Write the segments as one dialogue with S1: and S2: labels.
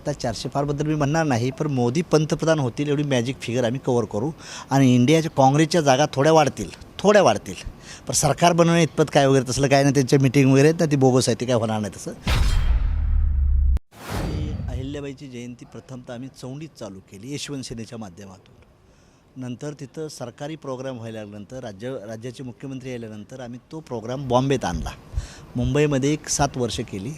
S1: आता चारशे फारबद्दल मी म्हणणार नाही पण मोदी पंतप्रधान होतील एवढी मॅजिक फिगर आम्ही कवर करू आणि इंडियाच्या काँग्रेसच्या जागा थोड्या वाढतील थोड्या वाढतील. पण सरकार बनवणे इतपत काय वगैरे तसलं काय नाही त्यांच्या मिटिंग वगैरे आहेत ना ती बोगस आहे ती काय होणार नाही तसं. अहिल्याबाईची जयंती प्रथमतः आम्ही चौंडीत चालू केली यशवंत सेनेच्या माध्यमातून. नंतर तिथं सरकारी प्रोग्राम व्हायला लागल्यानंतर राज्य राज्याचे मुख्यमंत्री आल्यानंतर आम्ही तो प्रोग्राम बॉम्बेत आणला. मुंबईमध्ये एक सात वर्ष केली.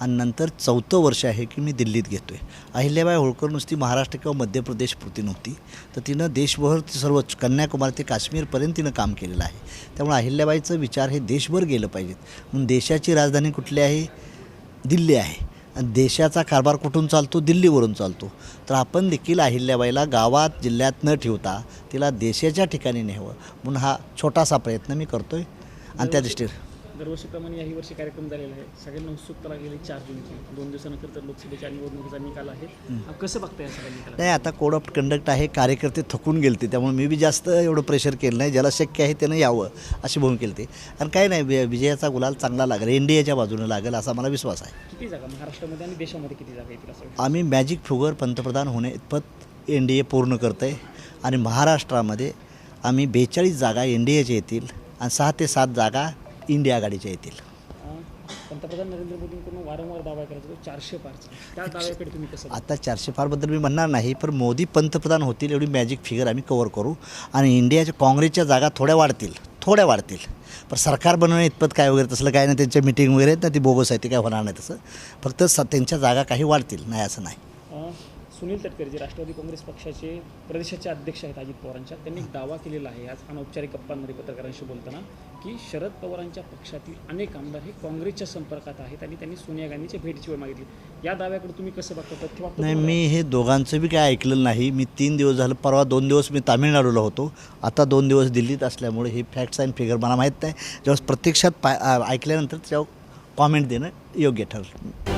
S1: आणि नंतर चौथं वर्ष आहे की मी दिल्लीत घेतो आहे अहिल्याबाई होळकर नुसती महाराष्ट्र किंवा मध्य प्रदेशपुरती नव्हती. तर तिनं देशभर सर्व कन्याकुमारी ते काश्मीरपर्यंत तिनं काम केलेलं आहे. त्यामुळे अहिल्याबाईचं विचार हे देशभर गेलं पाहिजेत. म्हणून देशाची राजधानी कुठली आहे? दिल्ली आहे. आणि देशाचा कारभार कुठून चालतो? दिल्लीवरून चालतो. तर आपण देखील अहिल्याबाईला गावात जिल्ह्यात न ठेवता तिला देशाच्या ठिकाणी न्यावं. म्हणून हा छोटासा प्रयत्न मी करतो आहे आणि त्या दृष्टीने
S2: दरवर्षीप्रमाणे याही वर्षी कार्यक्रम झालेला आहे. सगळ्यांना उत्सुकता लागलेली चार जूनची. दोन दिवसानंतर तर लोकसभेच्या निवडणुकीचा निकाल आहे. कसं बघताय सगळ्या निकाला
S1: नाही आता कोड ऑफ कंडक्ट आहे कार्यकर्ते थकून गेलते त्यामुळे मी बी जास्त एवढं प्रेशर केलं नाही. ज्याला शक्य आहे त्यानं यावं अशी भूमिका केली आणि काय नाही विजयाचा गुलाल चांगला लागेल एन डी एच्या बाजूनं लागेल असा मला विश्वास आहे.
S2: किती जागा? महाराष्ट्रामध्ये आणि देशामध्ये किती जागा येतील?
S1: आम्ही मॅजिक फिगर पंतप्रधान होणे इतपत एन डी ए पूर्ण करतं आहे आणि महाराष्ट्रामध्ये आम्ही बेचाळीस जागा एन डी एच्या येतील आणि सहा ते सात जागा इंडिया आघाडीच्या येतील
S2: पंतप्रधान नरेंद्र मोदींकडून वारंवार दावा करायचा चारशे पारचा. त्या दाव्याकडे तुम्ही कसं
S1: आता चारशे फारबद्दल मी म्हणणार नाही पण मोदी पंतप्रधान होतील एवढी मॅजिक फिगर आम्ही कवर करू. आणि इंडियाच्या काँग्रेसच्या जागा थोड्या वाढतील थोड्या वाढतील. पण सरकार बनवणे इतपत काय वगैरे तसलं काय नाही त्यांच्या मिटिंग वगैरे आहेत ना ती बोगस आहे ती काय होणार नाही तसं. फक्त स त्यांच्या जागा काही वाढतील नाही असं नाही.
S2: सुनील तटकरे जे राष्ट्रवादी काँग्रेस पक्षाचे प्रदेशाचे अध्यक्ष आहेत अजित पवारांच्या त्यांनी एक दावा केलेला आहे आज अनौपचारिक गप्पांमध्ये पत्रकारांशी बोलताना की शरद पवारांच्या पक्षातील अनेक आमदार हे काँग्रेसच्या संपर्कात आहेत आणि त्यांनी सोनिया गांधीच्या भेटीची वेळ मागितली. या दाव्याकडे तुम्ही कसं बघता? तथ्य
S1: नाही? मी हे दोघांचं बी काय ऐकलेलं नाही. मी तीन दिवस झालं परवा दोन दिवस मी तामिळनाडूला होतो. आता दोन दिवस दिल्लीत असल्यामुळे ही फॅक्ट्स अँड फिगर मला माहीत नाही. जेव्हा प्रत्यक्षात पा ऐकल्यानंतर त्याच्यावर कॉमेंट देणं योग्य ठरलं.